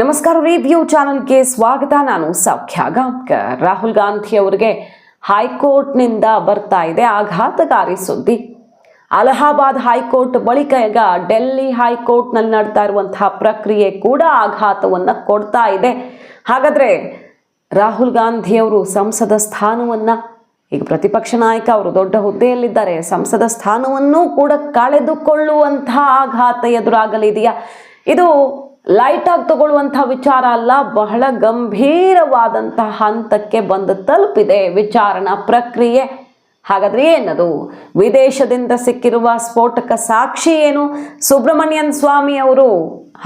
ನಮಸ್ಕಾರ ರಿವ್ಯೂ ಚಾನಲ್ಗೆ ಸ್ವಾಗತ. ನಾನು ಸೌಖ್ಯ ಗಾಂವ್ಕರ್ ರಾಹುಲ್ ಗಾಂಧಿ ಅವರಿಗೆ ಹೈಕೋರ್ಟ್ನಿಂದ ಬರ್ತಾ ಇದೆ ಆಘಾತಕಾರಿ ಸುದ್ದಿ. ಅಲಹಾಬಾದ್ ಹೈಕೋರ್ಟ್ ಬಳಿಕ ಈಗ ಡೆಲ್ಲಿ ಹೈಕೋರ್ಟ್ನಲ್ಲಿ ನಡ್ತಾ ಇರುವಂತಹ ಪ್ರಕ್ರಿಯೆ ಕೂಡ ಆಘಾತವನ್ನು ಕೊಡ್ತಾ ಇದೆ. ಹಾಗಾದ್ರೆ ರಾಹುಲ್ ಗಾಂಧಿ ಅವರು ಸಂಸದ ಸ್ಥಾನವನ್ನ, ಈಗ ಪ್ರತಿಪಕ್ಷ ನಾಯಕ ಅವರು ದೊಡ್ಡ ಹುದ್ದೆಯಲ್ಲಿದ್ದಾರೆ, ಸಂಸದ ಸ್ಥಾನವನ್ನೂ ಕೂಡ ಕಳೆದುಕೊಳ್ಳುವಂತಹ ಆಘಾತ ಎದುರಾಗಲಿದೆಯಾ? ಇದು ಲೈಟ್ ಆಗಿ ತಗೊಳ್ಳುವಂತಹ ವಿಚಾರ ಅಲ್ಲ, ಬಹಳ ಗಂಭೀರವಾದಂತಹ ಹಂತಕ್ಕೆ ಬಂದು ತಲುಪಿದೆ ವಿಚಾರಣಾ ಪ್ರಕ್ರಿಯೆ. ಹಾಗಾದ್ರೆ ಏನದು? ವಿದೇಶದಿಂದ ಸಿಕ್ಕಿರುವ ಸ್ಫೋಟಕ ಸಾಕ್ಷಿ ಏನು? ಸುಬ್ರಹ್ಮಣ್ಯನ್ ಸ್ವಾಮಿ ಅವರು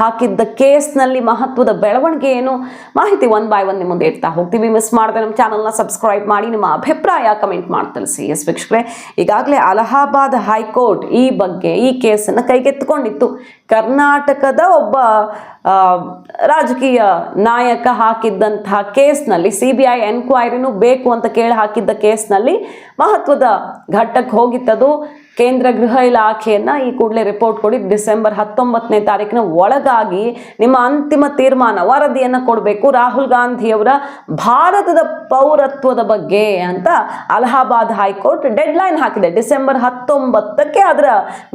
ಹಾಕಿದ್ದ ಕೇಸ್ನಲ್ಲಿ ಮಹತ್ವದ ಬೆಳವಣಿಗೆ ಏನು? ಮಾಹಿತಿ ಒನ್ ಬೈ ಒನ್ ನಿಮ್ಮ ಮುಂದೆ ಇಡ್ತಾ ಹೋಗ್ತೀವಿ. ಮಿಸ್ ಮಾಡದೆ ನಮ್ಮ ಚಾನಲ್ನ ಸಬ್ಸ್ಕ್ರೈಬ್ ಮಾಡಿ, ನಿಮ್ಮ ಅಭಿಪ್ರಾಯ ಕಮೆಂಟ್ ಮಾಡಿ ತಿಳಿಸಿ. ಎಸ್ ವೀಕ್ಷಕರೇ, ಈಗಾಗಲೇ ಅಲಹಾಬಾದ್ ಹೈಕೋರ್ಟ್ ಈ ಬಗ್ಗೆ ಈ ಕೇಸನ್ನು ಕೈಗೆತ್ತಿಕೊಂಡಿತ್ತು. ಕರ್ನಾಟಕದ ಒಬ್ಬ ರಾಜಕೀಯ ನಾಯಕ ಹಾಕಿದ್ದಂತಹ ಕೇಸ್ನಲ್ಲಿ ಸಿ ಬಿ ಐ ಎನ್ಕ್ವೈರಿನೂ ಬೇಕು ಅಂತ ಕೇಳಿ ಹಾಕಿದ್ದ ಕೇಸ್ನಲ್ಲಿ ಮಹತ್ವದ ಘಟ್ಟಕ್ಕೆ ಹೋಗಿತ್ತದು. ಕೇಂದ್ರ ಗೃಹ ಇಲಾಖೆಯನ್ನ ಈ ಕೂಡಲೇ ರಿಪೋರ್ಟ್ ಕೊಡಿ. ಡಿಸೆಂಬರ್ ಹತ್ತೊಂಬತ್ತನೇ ತಾರೀಕಿನ ಒಳಗಾಗಿ ನಿಮ್ಮ ಅಂತಿಮ ತೀರ್ಮಾನ, ವರದಿಯನ್ನ ಕೊಡಬೇಕು. ರಾಹುಲ್ ಗಾಂಧಿಯವರ ಭಾರತದ ಪೌರತ್ವದ ಬಗ್ಗೆ ಅಂತ ಅಲಹಾಬಾದ್ ಹೈಕೋರ್ಟ್ ಡೆಡ್ ಲೈನ್ ಹಾಕಿದೆ. ಡಿಸೆಂಬರ್ ಹತ್ತೊಂಬತ್ತಕ್ಕೆ ಅದರ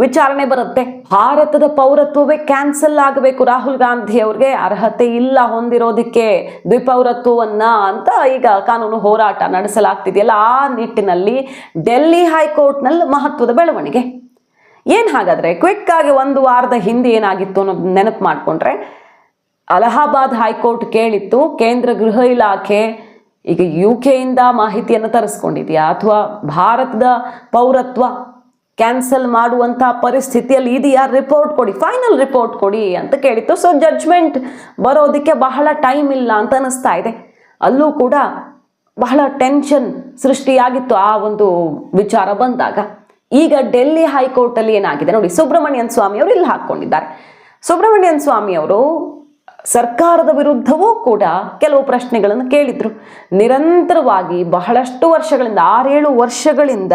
ವಿಚಾರಣೆ ಬರುತ್ತೆ. ಭಾರತದ ಪೌರತ್ವವೇ ಕ್ಯಾನ್ಸಲ್ ಆಗಬೇಕು. ರಾಹುಲ್ ಗಾಂಧಿ ಅವ್ರಿಗೆ ಅರ್ಹತೆ ಇಲ್ಲ ಹೊಂದಿರೋದಕ್ಕೆ ದ್ವಿಪೌರತ್ವವನ್ನ ಅಂತ ಈಗ ಕಾನೂನು ಹೋರಾಟ ನಡೆಸಲಾಗ್ತಿದೆಯಲ್ಲ, ಆ ನಿಟ್ಟಿನಲ್ಲಿ ಡೆಲ್ಲಿ ಹೈಕೋರ್ಟ್ನಲ್ಲಿ ಮಹತ್ವದ ಬೆಳವಣಿಗೆ ಏನು ಹಾಗಾದ್ರೆ ಕ್ವಿಕ್ ಆಗಿ ಒಂದು ವಾರದ ಹಿಂದೆ ಏನಾಗಿತ್ತು ಅನ್ನೋದು ನೆನಪು ಮಾಡಿಕೊಂಡ್ರೆ, ಅಲಹಾಬಾದ್ ಹೈಕೋರ್ಟ್ ಕೇಳಿತ್ತು, ಕೇಂದ್ರ ಗೃಹ ಇಲಾಖೆ ಈಗ ಯು ಕೆಯಿಂದ ಮಾಹಿತಿಯನ್ನು ತರಿಸ್ಕೊಂಡಿದೆಯಾ? ಅಥವಾ ಭಾರತದ ಪೌರತ್ವ ಕ್ಯಾನ್ಸಲ್ ಮಾಡುವಂಥ ಪರಿಸ್ಥಿತಿಯಲ್ಲಿ ಇದೆಯಾ? ರಿಪೋರ್ಟ್ ಕೊಡಿ ಫೈನಲ್ ರಿಪೋರ್ಟ್ ಕೊಡಿ ಅಂತ ಕೇಳಿತ್ತು. ಸೊ ಜಡ್ಜ್ಮೆಂಟ್ ಬರೋದಕ್ಕೆ ಬಹಳ ಟೈಮ್ ಇಲ್ಲ ಅಂತ ಅನ್ನಿಸ್ತಾ ಇದೆ. ಅಲ್ಲೂ ಕೂಡ ಬಹಳ ಟೆನ್ಷನ್ ಸೃಷ್ಟಿಯಾಗಿತ್ತು ಆ ಒಂದು ವಿಚಾರ ಬಂದಾಗ. ಈಗ ಡೆಲ್ಲಿ ಹೈಕೋರ್ಟಲ್ಲಿ ಏನಾಗಿದೆ ನೋಡಿ, ಸುಬ್ರಹ್ಮಣ್ಯನ್ ಸ್ವಾಮಿ ಅವರು ಇಲ್ಲಿ ಹಾಕ್ಕೊಂಡಿದ್ದಾರೆ. ಸುಬ್ರಹ್ಮಣ್ಯನ್ ಸ್ವಾಮಿ ಅವರು ಸರ್ಕಾರದ ವಿರುದ್ಧವೂ ಕೂಡ ಕೆಲವು ಪ್ರಶ್ನೆಗಳನ್ನು ಕೇಳಿದ್ರು. ನಿರಂತರವಾಗಿ ಬಹಳಷ್ಟು ವರ್ಷಗಳಿಂದ, ಆರೇಳು ವರ್ಷಗಳಿಂದ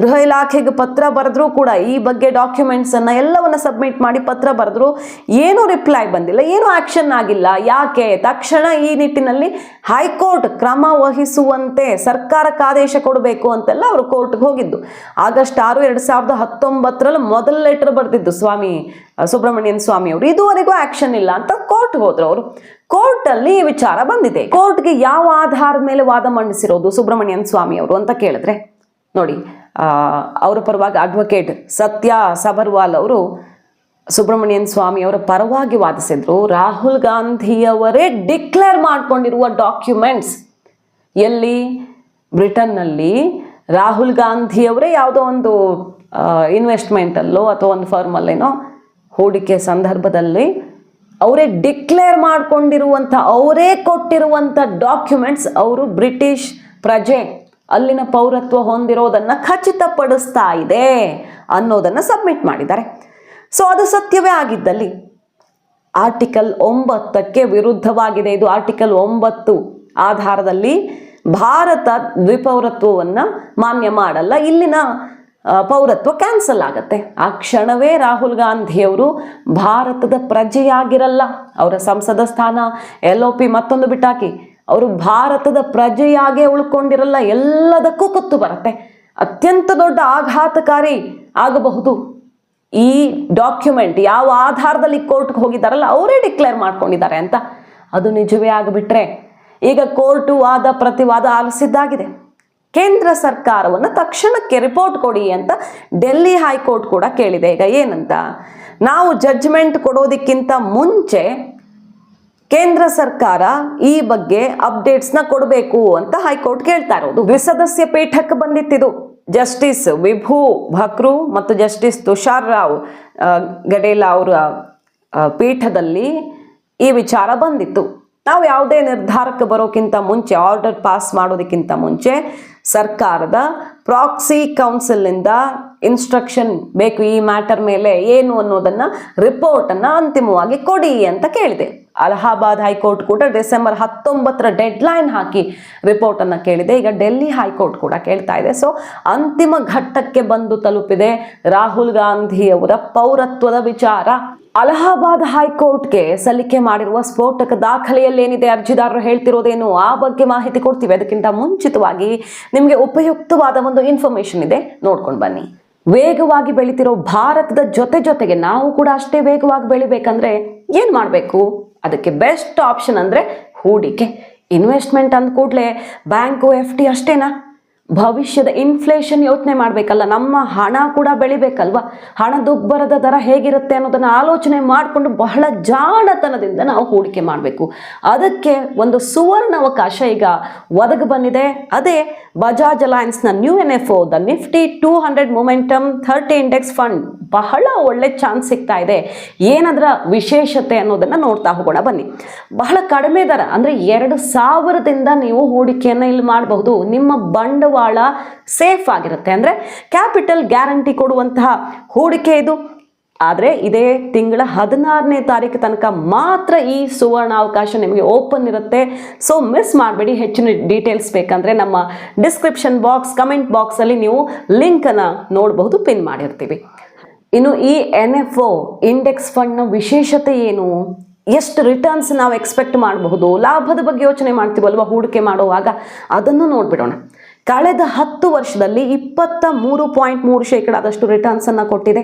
ಗೃಹ ಇಲಾಖೆಗೆ ಪತ್ರ ಬರೆದ್ರೂ ಕೂಡ ಈ ಬಗ್ಗೆ ಡಾಕ್ಯುಮೆಂಟ್ಸ್ ಅನ್ನ ಎಲ್ಲವನ್ನ ಸಬ್ಮಿಟ್ ಮಾಡಿ ಪತ್ರ ಬರೆದ್ರು ಏನೂ ರಿಪ್ಲೈ ಬಂದಿಲ್ಲ, ಏನು ಆಕ್ಷನ್ ಆಗಿಲ್ಲ. ಯಾಕೆ? ತಕ್ಷಣ ಈ ನಿಟ್ಟಿನಲ್ಲಿ ಹೈಕೋರ್ಟ್ ಕ್ರಮ ವಹಿಸುವಂತೆ ಸರ್ಕಾರಕ್ಕೆ ಆದೇಶ ಕೊಡಬೇಕು ಅಂತೆಲ್ಲ ಅವರು ಕೋರ್ಟ್ಗೆ ಹೋಗಿದ್ದು. ಆಗಸ್ಟ್ ಆರು, ಎರಡು ಸಾವಿರದ ಹತ್ತೊಂಬತ್ತರಲ್ಲಿ ಮೊದಲ ಲೆಟರ್ ಬರೆದಿದ್ದು ಸ್ವಾಮಿ ಸುಬ್ರಹ್ಮಣ್ಯನ್ ಸ್ವಾಮಿ ಅವರು. ಇದುವರೆಗೂ ಆಕ್ಷನ್ ಇಲ್ಲ ಅಂತ ಕೋರ್ಟ್ ಹೋದ್ರು ಅವರು. ಕೋರ್ಟಲ್ಲಿ ಈ ವಿಚಾರ ಬಂದಿದೆ. ಕೋರ್ಟ್ಗೆ ಯಾವ ಆಧಾರದ ಮೇಲೆ ವಾದ ಮಂಡಿಸಿರೋದು ಸುಬ್ರಹ್ಮಣ್ಯನ್ ಸ್ವಾಮಿ ಅವರು ಅಂತ ಕೇಳಿದ್ರೆ, ನೋಡಿ ಅವರ ಪರವಾಗಿ ಅಡ್ವೊಕೇಟ್ ಸತ್ಯ ಸಬರ್ವಾಲ್ ಅವರು ಸುಬ್ರಹ್ಮಣ್ಯನ್ ಸ್ವಾಮಿ ಅವರ ಪರವಾಗಿ ವಾದಿಸಿದ್ರು. ರಾಹುಲ್ ಗಾಂಧಿಯವರೇ ಡಿಕ್ಲೇರ್ ಮಾಡಿಕೊಂಡಿರುವ ಡಾಕ್ಯುಮೆಂಟ್ಸ್ ಎಲ್ಲಿ? ಬ್ರಿಟನ್ನಲ್ಲಿ. ರಾಹುಲ್ ಗಾಂಧಿಯವರೇ ಯಾವುದೋ ಒಂದು ಇನ್ವೆಸ್ಟ್ಮೆಂಟಲ್ಲೋ ಅಥವಾ ಒಂದು ಫರ್ಮಲ್ಲೇನೋ ಹೂಡಿಕೆ ಸಂದರ್ಭದಲ್ಲಿ ಅವರೇ ಡಿಕ್ಲೇರ್ ಮಾಡಿಕೊಂಡಿರುವಂಥ, ಅವರೇ ಕೊಟ್ಟಿರುವಂಥ ಡಾಕ್ಯುಮೆಂಟ್ಸ್ ಅವರು ಬ್ರಿಟಿಷ್ ಪ್ರಜೆ. ಅಲ್ಲಿನ ಪೌರತ್ವ ಹೊಂದಿರೋದನ್ನು ಖಚಿತಪಡಿಸ್ತಾ ಇದೆ ಅನ್ನೋದನ್ನು ಸಬ್ಮಿಟ್ ಮಾಡಿದ್ದಾರೆ. ಸೊ ಅದು ಸತ್ಯವೇ ಆಗಿದ್ದಲ್ಲಿ ಆರ್ಟಿಕಲ್ ಒಂಬತ್ತಕ್ಕೆ ವಿರುದ್ಧವಾಗಿದೆ. ಇದು ಆರ್ಟಿಕಲ್ ಒಂಬತ್ತು ಆಧಾರದಲ್ಲಿ ಭಾರತ ದ್ವಿಪೌರತ್ವವನ್ನು ಮಾನ್ಯ ಮಾಡಲ್ಲ. ಇಲ್ಲಿನ ಪೌರತ್ವ ಕ್ಯಾನ್ಸಲ್ ಆಗತ್ತೆ. ಆ ಕ್ಷಣವೇ ರಾಹುಲ್ ಗಾಂಧಿಯವರು ಭಾರತದ ಪ್ರಜೆಯಾಗಿರಲ್ಲ. ಅವರ ಸಂಸದ ಸ್ಥಾನ ಎಲ್ ಒ ಪಿ ಮತ್ತೊಂದು ಬಿಟ್ಟಾಕಿ. ಅವರು ಭಾರತದ ಪ್ರಜೆಯಾಗೇ ಉಳ್ಕೊಂಡಿರಲ್ಲ, ಎಲ್ಲದಕ್ಕೂ ಕುತ್ತು ಬರುತ್ತೆ. ಅತ್ಯಂತ ದೊಡ್ಡ ಆಘಾತಕಾರಿ ಆಗಬಹುದು. ಈ ಡಾಕ್ಯುಮೆಂಟ್ ಯಾವ ಆಧಾರದಲ್ಲಿ ಕೋರ್ಟ್ಗೆ ಹೋಗಿದ್ದಾರಲ್ಲ, ಅವರೇ ಡಿಕ್ಲೇರ್ ಮಾಡ್ಕೊಂಡಿದ್ದಾರೆ ಅಂತ. ಅದು ನಿಜವೇ ಆಗಿಬಿಟ್ರೆ, ಈಗ ಕೋರ್ಟು ವಾದ ಪ್ರತಿವಾದ ಆಲಿಸಿದ್ದಾಗಿದೆ ಕೇಂದ್ರ ಸರ್ಕಾರವನ್ನು ತಕ್ಷಣಕ್ಕೆ ರಿಪೋರ್ಟ್ ಕೊಡಿ ಅಂತ ಡೆಲ್ಲಿ ಹೈಕೋರ್ಟ್ ಕೂಡ ಕೇಳಿದೆ. ಈಗ ಏನಂತ, ನಾವು ಜಡ್ಜ್ಮೆಂಟ್ ಕೊಡೋದಕ್ಕಿಂತ ಮುಂಚೆ ಕೇಂದ್ರ ಸರ್ಕಾರ ಈ ಬಗ್ಗೆ ಅಪ್ಡೇಟ್ಸ್ನ ಕೊಡಬೇಕು ಅಂತ ಹೈಕೋರ್ಟ್ ಕೇಳ್ತಾ ಇರೋದು. ದ್ವಿಸದಸ್ಯ ಪೀಠಕ್ಕೆ ಬಂದಿತ್ತಿದು. ಜಸ್ಟಿಸ್ ವಿಭು ಭಕ್ರು ಮತ್ತು ಜಸ್ಟಿಸ್ ತುಷಾರ್ ರಾವ್ ಗಡೇಲಾ ಅವರ ಪೀಠದಲ್ಲಿ ಈ ವಿಚಾರ ಬಂದಿತ್ತು. ನಾವು ಯಾವುದೇ ನಿರ್ಧಾರಕ್ಕೆ ಬರೋಕ್ಕಿಂತ ಮುಂಚೆ ಆರ್ಡರ್ ಪಾಸ್ ಮಾಡೋದಕ್ಕಿಂತ ಮುಂಚೆ ಸರ್ಕಾರದ ಪ್ರಾಕ್ಸಿ ಕೌನ್ಸಿಲ್ನಿಂದ ಇನ್ಸ್ಟ್ರಕ್ಷನ್ ಬೇಕು ಈ ಮ್ಯಾಟರ್ ಮೇಲೆ ಏನು ಅನ್ನೋದನ್ನು ರಿಪೋರ್ಟನ್ನು ಅಂತಿಮವಾಗಿ ಕೊಡಿ ಅಂತ ಕೇಳಿದೆ. ಅಲಹಾಬಾದ್ ಹೈಕೋರ್ಟ್ ಕೂಡ ಡಿಸೆಂಬರ್ ಹತ್ತೊಂಬತ್ತರ ಡೆಡ್ ಲೈನ್ ಹಾಕಿ ರಿಪೋರ್ಟನ್ನು ಕೇಳಿದೆ. ಈಗ ಡೆಲ್ಲಿ ಹೈಕೋರ್ಟ್ ಕೂಡ ಕೇಳ್ತಾ ಇದೆ. ಸೊ ಅಂತಿಮ ಘಟ್ಟಕ್ಕೆ ಬಂದು ತಲುಪಿದೆ ರಾಹುಲ್ ಗಾಂಧಿಯವರ ಪೌರತ್ವದ ವಿಚಾರ. ಅಲಹಾಬಾದ್ ಹೈಕೋರ್ಟ್ಗೆ ಸಲ್ಲಿಕೆ ಮಾಡಿರುವ ಸ್ಫೋಟಕ ದಾಖಲೆಯಲ್ಲಿ ಏನಿದೆ ಅರ್ಜಿದಾರರು ಹೇಳ್ತಿರೋದೇನು? ಆ ಬಗ್ಗೆ ಮಾಹಿತಿ ಕೊಡ್ತೀವಿ. ಅದಕ್ಕಿಂತ ಮುಂಚಿತವಾಗಿ ನಿಮಗೆ ಉಪಯುಕ್ತವಾದ ಒಂದು ಇನ್ಫಾರ್ಮೇಶನ್ ಇದೆ. ನೋಡ್ಕೊಂಡು ಬನ್ನಿ. ವೇಗವಾಗಿ ಬೆಳಿತಿರೋ ಭಾರತದ ಜೊತೆ ಜೊತೆಗೆ ನಾವು ಕೂಡ ಅಷ್ಟೇ ವೇಗವಾಗಿ ಬೆಳಿಬೇಕಂದ್ರೆ ಏನು ಮಾಡಬೇಕು? ಅದಕ್ಕೆ ಬೆಸ್ಟ್ ಆಪ್ಷನ್ ಅಂದರೆ ಹೂಡಿಕೆ. ಇನ್ವೆಸ್ಟ್ಮೆಂಟ್ ಅಂದ ಕೂಡಲೇ ಬ್ಯಾಂಕು ಎಫ್ ಡಿ ಅಷ್ಟೇನಾ? ಭವಿಷ್ಯದ ಇನ್ಫ್ಲೇಷನ್ ಯೋಚನೆ ಮಾಡಬೇಕಲ್ಲ, ನಮ್ಮ ಹಣ ಕೂಡ ಬೆಳಿಬೇಕಲ್ವಾ? ಹಣದುಬ್ಬರದ ದರ ಹೇಗಿರುತ್ತೆ ಅನ್ನೋದನ್ನು ಆಲೋಚನೆ ಮಾಡಿಕೊಂಡು ಬಹಳ ಜಾಣತನದಿಂದ ನಾವು ಹೂಡಿಕೆ ಮಾಡಬೇಕು. ಅದಕ್ಕೆ ಒಂದು ಸುವರ್ಣ ಅವಕಾಶ ಈಗ ಒದಗಿ ಬಂದಿದೆ. ಅದೇ Bajaj ಅಲಯನ್ಸ್ನ new N F O the Nifty two hundred momentum thirty index fund ಬಹಳ ಒಳ್ಳೆ ಚಾನ್ಸ್ ಸಿಗ್ತಾ ಇದೆ. ಏನದರ ವಿಶೇಷತೆ ಅನ್ನೋದನ್ನು ನೋಡ್ತಾ ಹೋಗೋಣ, ಬನ್ನಿ. ಬಹಳ ಕಡಿಮೆ ದರ, ಅಂದರೆ ಎರಡು ಸಾವಿರದಿಂದ ನೀವು ಹೂಡಿಕೆಯನ್ನು ಇಲ್ಲಿ ಮಾಡಬಹುದು. ನಿಮ್ಮ ಬಂಡವಾಳ ಸೇಫ್ ಆಗಿರುತ್ತೆ. ಅಂದರೆ ಕ್ಯಾಪಿಟಲ್ ಗ್ಯಾರಂಟಿ ಕೊಡುವಂತಹ ಹೂಡಿಕೆ ಇದು. ಆದರೆ ಇದೇ ತಿಂಗಳ ಹದಿನಾರನೇ ತಾರೀಕು ತನಕ ಮಾತ್ರ ಈ ಸುವರ್ಣ ಅವಕಾಶ ನಿಮಗೆ ಓಪನ್ ಇರುತ್ತೆ. ಸೊ ಮಿಸ್ ಮಾಡಬೇಡಿ. ಹೆಚ್ಚಿನ ಡೀಟೇಲ್ಸ್ ಬೇಕಂದರೆ ನಮ್ಮ ಡಿಸ್ಕ್ರಿಪ್ಷನ್ ಬಾಕ್ಸ್ ಕಮೆಂಟ್ ಬಾಕ್ಸಲ್ಲಿ ನೀವು ಲಿಂಕನ್ನು ನೋಡಬಹುದು ಪಿನ್ ಮಾಡಿರ್ತೀವಿ. ಇನ್ನು ಈ ಎನ್ ಎಫ್ ಒ ಇಂಡೆಕ್ಸ್ ಫಂಡ್ನ ವಿಶೇಷತೆ ಏನು? ಎಷ್ಟು ರಿಟರ್ನ್ಸ್ ನಾವು ಎಕ್ಸ್ಪೆಕ್ಟ್ ಮಾಡಬಹುದು? ಲಾಭದ ಬಗ್ಗೆ ಯೋಚನೆ ಮಾಡ್ತೀವಲ್ವ? ಹೂಡಿಕೆ ಮಾಡುವಾಗ? ಅದನ್ನು ನೋಡ್ಬಿಡೋಣ. ಕಳೆದ ಹತ್ತು ವರ್ಷದಲ್ಲಿ ಇಪ್ಪತ್ತ ಮೂರು ಪಾಯಿಂಟ್ ಮೂರು ಶೇಕಡಾದಷ್ಟು ರಿಟರ್ನ್ಸನ್ನು ಕೊಟ್ಟಿದೆ.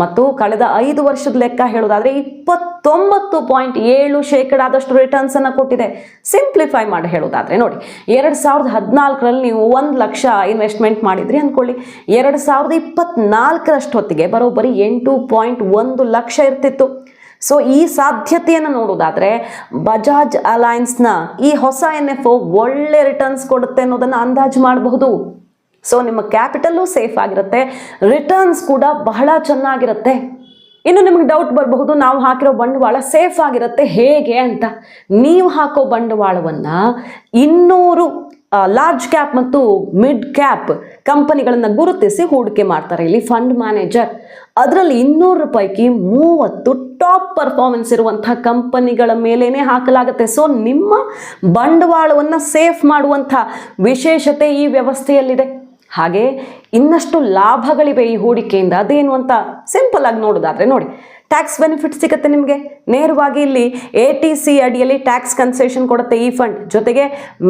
ಮತ್ತು ಕಳೆದ ಐದು ವರ್ಷದ ಲೆಕ್ಕ ಹೇಳೋದಾದರೆ ಇಪ್ಪತ್ತೊಂಬತ್ತು ಪಾಯಿಂಟ್ ಏಳು ಶೇಕಡಾದಷ್ಟು ರಿಟರ್ನ್ಸನ್ನು ಕೊಟ್ಟಿದೆ. ಸಿಂಪ್ಲಿಫೈ ಮಾಡಿ ಹೇಳೋದಾದ್ರೆ ನೋಡಿ, ಎರಡು ಸಾವಿರದ ಹದಿನಾಲ್ಕರಲ್ಲಿ ನೀವು ಒಂದು ಲಕ್ಷ ಇನ್ವೆಸ್ಟ್ಮೆಂಟ್ ಮಾಡಿದ್ರಿ ಅಂದ್ಕೊಳ್ಳಿ ಎರಡು ಸಾವಿರದ ಇಪ್ಪತ್ನಾಲ್ಕರಷ್ಟು ಹೊತ್ತಿಗೆ ಬರೋಬ್ಬರಿ ಎಂಟು ಪಾಯಿಂಟ್ ಒಂದು ಲಕ್ಷ ಇರ್ತಿತ್ತು. ಸೊ ಈ ಸಾಧ್ಯತೆಯನ್ನು ನೋಡೋದಾದರೆ ಬಜಾಜ್ ಅಲಯನ್ಸ್ನ ಈ ಹೊಸ ಎನ್ ಎಫ್ ಒಳ್ಳೆ ರಿಟರ್ನ್ಸ್ ಕೊಡುತ್ತೆ ಅನ್ನೋದನ್ನು ಅಂದಾಜು ಮಾಡಬಹುದು. ಸೊ ನಿಮ್ಮ ಕ್ಯಾಪಿಟಲ್ಲು ಸೇಫ್ ಆಗಿರುತ್ತೆ ರಿಟರ್ನ್ಸ್ ಕೂಡ ಬಹಳ ಚೆನ್ನಾಗಿರುತ್ತೆ. ಇನ್ನು ನಿಮಗೆ ಡೌಟ್ ಬರಬಹುದು, ನಾವು ಹಾಕಿರೋ ಬಂಡವಾಳ ಸೇಫ್ ಆಗಿರುತ್ತೆ ಹೇಗೆ ಅಂತ. ನೀವು ಹಾಕೋ ಬಂಡವಾಳವನ್ನು ಇನ್ನೂರು ಲಾರ್ಜ್ ಕ್ಯಾಪ್ ಮತ್ತು ಮಿಡ್ ಕ್ಯಾಪ್ ಕಂಪನಿಗಳನ್ನು ಗುರುತಿಸಿ ಹೂಡಿಕೆ ಮಾಡ್ತಾರೆ. ಇಲ್ಲಿ ಫಂಡ್ ಮ್ಯಾನೇಜರ್ ಅದರಲ್ಲಿ ಇನ್ನೂರು ಪೈಕಿ ಮೂವತ್ತು ಟಾಪ್ ಪರ್ಫಾರ್ಮೆನ್ಸ್ ಇರುವಂತಹ ಕಂಪನಿಗಳ ಮೇಲೇನೆ ಹಾಕಲಾಗುತ್ತೆ. ಸೊ ನಿಮ್ಮ ಬಂಡವಾಳವನ್ನು ಸೇಫ್ ಮಾಡುವಂಥ ವಿಶೇಷತೆ ಈ ವ್ಯವಸ್ಥೆಯಲ್ಲಿದೆ. ಹಾಗೆ ಇನ್ನಷ್ಟು ಲಾಭಗಳಿವೆ ಈ ಹೂಡಿಕೆಯಿಂದ. ಅದೇನು ಅಂತ ಸಿಂಪಲ್ ಆಗಿ ನೋಡೋದಾದ್ರೆ ನೋಡಿ ಟ್ಯಾಕ್ಸ್ ಬೆನಿಫಿಟ್ ಸಿಗುತ್ತೆ ನಿಮಗೆ. ನೇರವಾಗಿ ಇಲ್ಲಿ ಎ ಟಿ ಸಿ ಅಡಿಯಲ್ಲಿ ಟ್ಯಾಕ್ಸ್ ಕನ್ಸೆಷನ್ ಕೊಡುತ್ತೆ ಈ ಫಂಡ್ ಜೊತೆಗೆ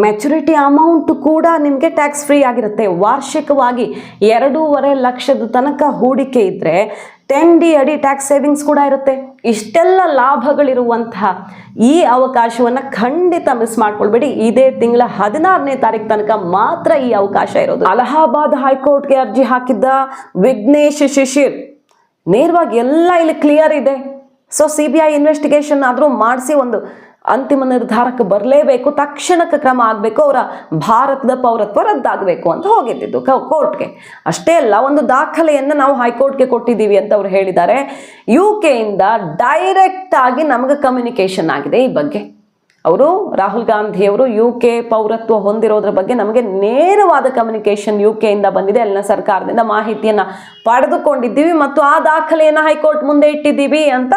ಮೆಚುರಿಟಿ ಅಮೌಂಟ್ ಕೂಡ ನಿಮಗೆ ಟ್ಯಾಕ್ಸ್ ಫ್ರೀ ಆಗಿರುತ್ತೆ. ವಾರ್ಷಿಕವಾಗಿ ಎರಡೂವರೆ ಲಕ್ಷದ ತನಕ ಹೂಡಿಕೆ ಇದ್ದರೆ ಟೆನ್ ಡಿ ಅಡಿ ಟ್ಯಾಕ್ಸ್ ಸೇವಿಂಗ್ಸ್ ಕೂಡ ಇರುತ್ತೆ. ಇಷ್ಟೆಲ್ಲ ಲಾಭಗಳಿರುವಂತಹ ಈ ಅವಕಾಶವನ್ನು ಖಂಡಿತ ಮಿಸ್ ಮಾಡ್ಕೊಳ್ಬೇಡಿ. ಇದೇ ತಿಂಗಳ ಹದಿನಾರನೇ ತಾರೀಕು ತನಕ ಮಾತ್ರ ಈ ಅವಕಾಶ ಇರೋದು. ಅಲಹಾಬಾದ್ ಹೈಕೋರ್ಟ್ಗೆ ಅರ್ಜಿ ಹಾಕಿದ್ದ ವಿಘ್ನೇಶ್ ಶಿಶಿರ್. ನೇರವಾಗಿ ಎಲ್ಲ ಇಲ್ಲಿ ಕ್ಲಿಯರ್ ಇದೆ. So C B I investigation ಆದರೂ ಮಾಡಿಸಿ ಒಂದು ಅಂತಿಮ ನಿರ್ಧಾರಕ್ಕೆ ಬರಲೇಬೇಕು, ತಕ್ಷಣಕ್ಕೆ ಕ್ರಮ ಆಗಬೇಕು, ಅವರ ಭಾರತದ ಪೌರತ್ವ ರದ್ದಾಗಬೇಕು ಅಂತ ಹೋಗಿದ್ದಿದ್ದು ಕೋರ್ಟ್ಗೆ. ಅಷ್ಟೇ ಅಲ್ಲ, ಒಂದು ದಾಖಲೆಯನ್ನು ನಾವು ಹೈಕೋರ್ಟ್ಗೆ ಕೊಟ್ಟಿದ್ದೀವಿ ಅಂತ ಅವ್ರು ಹೇಳಿದ್ದಾರೆ. ಯು ಕೆಯಿಂದ ಡೈರೆಕ್ಟ್ ಆಗಿ ನಮಗೆ ಕಮ್ಯುನಿಕೇಷನ್ ಆಗಿದೆ ಈ ಬಗ್ಗೆ. ಅವರು ರಾಹುಲ್ ಗಾಂಧಿ ಅವರು ಯು ಕೆ ಪೌರತ್ವ ಹೊಂದಿರೋದ್ರ ಬಗ್ಗೆ ನಮಗೆ ನೇರವಾದ ಕಮ್ಯುನಿಕೇಷನ್ ಯು ಕೆಯಿಂದ ಬಂದಿದೆ. ಅಲ್ಲಿನ ಸರ್ಕಾರದಿಂದ ಮಾಹಿತಿಯನ್ನು ಪಡೆದುಕೊಂಡಿದ್ದೀವಿ ಮತ್ತು ಆ ದಾಖಲೆಯನ್ನು ಹೈಕೋರ್ಟ್ ಮುಂದೆ ಇಟ್ಟಿದ್ದೀವಿ ಅಂತ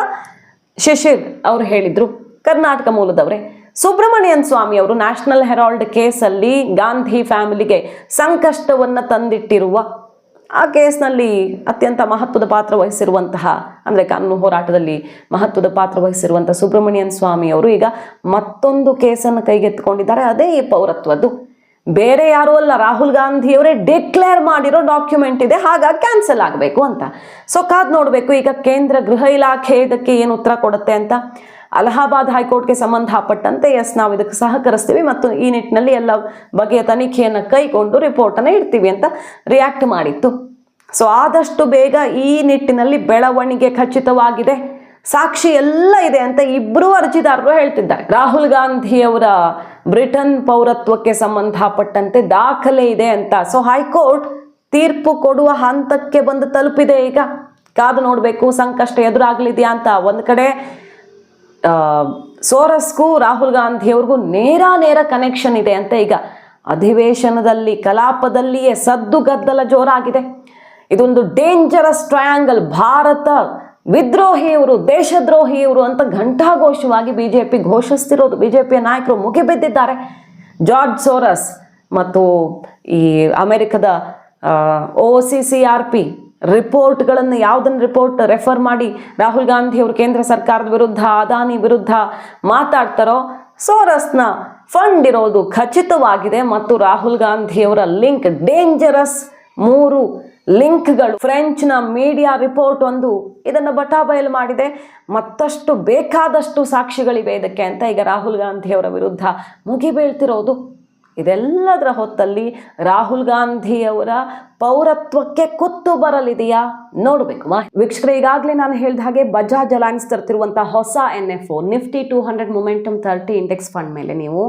ಶಿಶಿರ್ ಅವರು ಹೇಳಿದರು. ಕರ್ನಾಟಕ ಮೂಲದವರೇ. ಸುಬ್ರಹ್ಮಣ್ಯನ್ ಸ್ವಾಮಿ ಅವರು ನ್ಯಾಷನಲ್ ಹೆರಾಲ್ಡ್ ಕೇಸಲ್ಲಿ ಗಾಂಧಿ ಫ್ಯಾಮಿಲಿಗೆ ಸಂಕಷ್ಟವನ್ನು ತಂದಿಟ್ಟಿರುವ ಆ ಕೇಸ್ನಲ್ಲಿ ಅತ್ಯಂತ ಮಹತ್ವದ ಪಾತ್ರ ವಹಿಸಿರುವಂತಹ, ಅಂದರೆ ಕಾನೂನು ಹೋರಾಟದಲ್ಲಿ ಮಹತ್ವದ ಪಾತ್ರ ವಹಿಸಿರುವಂಥ ಸುಬ್ರಹ್ಮಣ್ಯನ್ ಸ್ವಾಮಿ ಅವರು ಈಗ ಮತ್ತೊಂದು ಕೇಸನ್ನು ಕೈಗೆತ್ತಿಕೊಂಡಿದ್ದಾರೆ. ಅದೇ ಈ ಪೌರತ್ವದ್ದು. ಬೇರೆ ಯಾರೂ ಅಲ್ಲ, ರಾಹುಲ್ ಗಾಂಧಿಯವರೇ ಡಿಕ್ಲೇರ್ ಮಾಡಿರೋ ಡಾಕ್ಯುಮೆಂಟ್ ಇದೆ ಹಾಗಾಗಿ ಕ್ಯಾನ್ಸಲ್ ಆಗಬೇಕು ಅಂತ. ಸೊ ಕಾದ್ ನೋಡಬೇಕು, ಈಗ ಕೇಂದ್ರ ಗೃಹ ಇಲಾಖೆ ಇದಕ್ಕೆ ಏನು ಉತ್ತರ ಕೊಡುತ್ತೆ ಅಂತ? ಅಲಹಾಬಾದ್ ಹೈಕೋರ್ಟ್ಗೆ ಸಂಬಂಧಪಟ್ಟಂತೆ ಎಸ್ ನಾವು ಇದಕ್ಕೆ ಸಹಕರಿಸ್ತೀವಿ ಮತ್ತು ಈ ನಿಟ್ಟಿನಲ್ಲಿ ಎಲ್ಲ ಬಗೆಯ ತನಿಖೆಯನ್ನು ಕೈಗೊಂಡು ರಿಪೋರ್ಟನ್ನು ಇಡ್ತೀವಿ ಅಂತ ರಿಯಾಕ್ಟ್ ಮಾಡಿತ್ತು. ಸೊ ಆದಷ್ಟು ಬೇಗ ಈ ನಿಟ್ಟಿನಲ್ಲಿ ಬೆಳವಣಿಗೆ ಖಚಿತವಾಗಿದೆ. ಸಾಕ್ಷಿ ಎಲ್ಲ ಇದೆ ಅಂತ ಇಬ್ಬರು ಅರ್ಜಿದಾರರು ಹೇಳ್ತಿದ್ದಾರೆ. ರಾಹುಲ್ ಗಾಂಧಿಯವರ ಬ್ರಿಟನ್ ಪೌರತ್ವಕ್ಕೆ ಸಂಬಂಧಪಟ್ಟಂತೆ ದಾಖಲೆ ಇದೆ ಅಂತ. ಸೊ ಹೈಕೋರ್ಟ್ ತೀರ್ಪು ಕೊಡುವ ಹಂತಕ್ಕೆ ಬಂದು ತಲುಪಿದೆ ಈಗ. ಕಾದು ನೋಡಬೇಕು, ಸಂಕಷ್ಟ ಎದುರಾಗಲಿದೆಯಾ ಅಂತ. ಒಂದು ಕಡೆ ಸೋರಸ್ಗೂ ರಾಹುಲ್ ಗಾಂಧಿಯವ್ರಿಗೂ ನೇರ ನೇರ ಕನೆಕ್ಷನ್ ಇದೆ ಅಂತ ಈಗ ಅಧಿವೇಶನದಲ್ಲಿ, ಕಲಾಪದಲ್ಲಿಯೇ ಸದ್ದು ಗದ್ದಲ ಜೋರಾಗಿದೆ. ಇದೊಂದು ಡೇಂಜರಸ್ ಟ್ರಯಾಂಗಲ್ ಭಾರತ ವಿದ್ರೋಹಿಯವರು, ದೇಶದ್ರೋಹಿಯವರು ಅಂತ ಘಂಟಾಘೋಷವಾಗಿ ಬಿ ಜೆ ಪಿ ಘೋಷಿಸ್ತಿರೋದು. ಬಿ ಜೆ ಪಿಯ ನಾಯಕರು ಮುಗಿಬಿದ್ದಿದ್ದಾರೆ ಜಾರ್ಜ್ ಸೋರಸ್ ಮತ್ತು ಈ ಅಮೆರಿಕದ O C C R P ರಿಪೋರ್ಟ್ಗಳನ್ನು ಯಾವುದನ್ನು ರಿಪೋರ್ಟ್ ರೆಫರ್ ಮಾಡಿ ರಾಹುಲ್ ಗಾಂಧಿ ಅವರು ಕೇಂದ್ರ ಸರ್ಕಾರದ ವಿರುದ್ಧ, ಅದಾನಿ ವಿರುದ್ಧ ಮಾತಾಡ್ತಾರೋ, ಸೋರಸ್ನ ಫಂಡ್ ಇರೋದು ಖಚಿತವಾಗಿದೆ ಮತ್ತು ರಾಹುಲ್ ಗಾಂಧಿಯವರ ಲಿಂಕ್, ಡೇಂಜರಸ್ ಮೂರು ಲಿಂಕ್ಗಳು. ಫ್ರೆಂಚ್ನ ಮೀಡಿಯಾ ರಿಪೋರ್ಟ್ ಒಂದು ಇದನ್ನು ಬಟಾಬಯಲು ಮಾಡಿದೆ. ಮತ್ತಷ್ಟು ಬೇಕಾದಷ್ಟು ಸಾಕ್ಷಿಗಳಿವೆ ಇದಕ್ಕೆ ಅಂತ ಈಗ ರಾಹುಲ್ ಗಾಂಧಿಯವರ ವಿರುದ್ಧ ಮುಗಿಬೀಳ್ತಿರೋದು. ಇದೆಲ್ಲದರ ಹೊತ್ತಲ್ಲಿ ರಾಹುಲ್ ಗಾಂಧಿಯವರ ಪೌರತ್ವಕ್ಕೆ ಕುತ್ತು ಬರಲಿದೆಯಾ? ನೋಡಬೇಕು. ವೀಕ್ಷಕರೇ, ಈಗಾಗಲೇ ನಾನು ಹೇಳಿದ ಹಾಗೆ ಬಜಾಜ್ ಅಲೈನ್ಸ್ ತರ್ತಿರುವಂಥ ಹೊಸ N F O Nifty two hundred momentum thirty index fund ಮೇಲೆ ನೀವು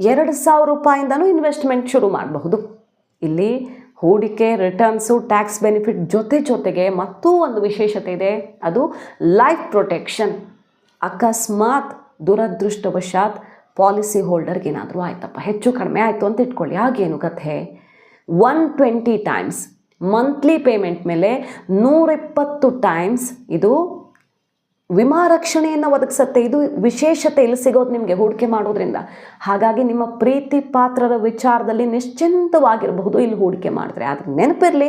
ಎರಡು ಸಾವಿರ ರೂಪಾಯಿಂದನೂ ಇನ್ವೆಸ್ಟ್ಮೆಂಟ್ ಶುರು ಮಾಡಬಹುದು. ಇಲ್ಲಿ ಹೂಡಿಕೆ ರಿಟರ್ನ್ಸು ಟ್ಯಾಕ್ಸ್ ಬೆನಿಫಿಟ್ ಜೊತೆ ಜೊತೆಗೆ ಮತ್ತೂ ಒಂದು ವಿಶೇಷತೆ ಇದೆ. ಅದು ಲೈಫ್ ಪ್ರೊಟೆಕ್ಷನ್ ಅಕಸ್ಮಾತ್, ದುರದೃಷ್ಟವಶಾತ್ ಪಾಲಿಸಿ ಹೋಲ್ಡರ್ಗೆ ಏನಾದರೂ ಆಯ್ತಪ್ಪ? ಹೆಚ್ಚು ಕಡಿಮೆ ಆಯಿತು ಅಂತ ಇಟ್ಕೊಳ್ಳಿ. ಆಗೇನು ಕಥೆ? One twenty times monthly payment ಮೇಲೆ ನೂರಿಪ್ಪತ್ತು ಟೈಮ್ಸ್ ಇದು ವಿಮಾ ರಕ್ಷಣೆಯನ್ನು ಒದಗಿಸುತ್ತೆ. ಇದು ವಿಶೇಷತೆ ಇಲ್ಲಿ ಸಿಗೋದು ನಿಮಗೆ ಹೂಡಿಕೆ ಮಾಡೋದ್ರಿಂದ. ಹಾಗಾಗಿ ನಿಮ್ಮ ಪ್ರೀತಿ ಪಾತ್ರರ ವಿಚಾರದಲ್ಲಿ ನಿಶ್ಚಿಂತವಾಗಿರಬಹುದು ಇಲ್ಲಿ ಹೂಡಿಕೆ ಮಾಡಿದ್ರೆ. ಆದರೆ ನೆನಪಿರಲಿ,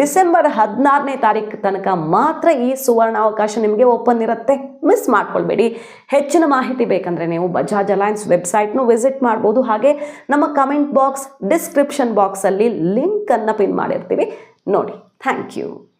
ಡಿಸೆಂಬರ್ ಹದಿನಾರನೇ ತಾರೀಕು ತನಕ ಮಾತ್ರ ಈ ಸುವರ್ಣ ಅವಕಾಶ ನಿಮಗೆ ಓಪನ್ ಇರುತ್ತೆ. ಮಿಸ್ ಮಾಡ್ಕೊಳ್ಬೇಡಿ. ಹೆಚ್ಚಿನ ಮಾಹಿತಿ ಬೇಕಂದರೆ ನೀವು ಬಜಾಜ್ ಅಲಯನ್ಸ್ ವೆಬ್ಸೈಟ್ನೂ ವಿಸಿಟ್ ಮಾಡ್ಬೋದು. ಹಾಗೆ ನಮ್ಮ ಕಮೆಂಟ್ ಬಾಕ್ಸ್ ಡಿಸ್ಕ್ರಿಪ್ಷನ್ ಬಾಕ್ಸಲ್ಲಿ ಲಿಂಕನ್ನು ಪಿನ್ ಮಾಡಿರ್ತೀವಿ. ನೋಡಿ ಥ್ಯಾಂಕ್ ಯು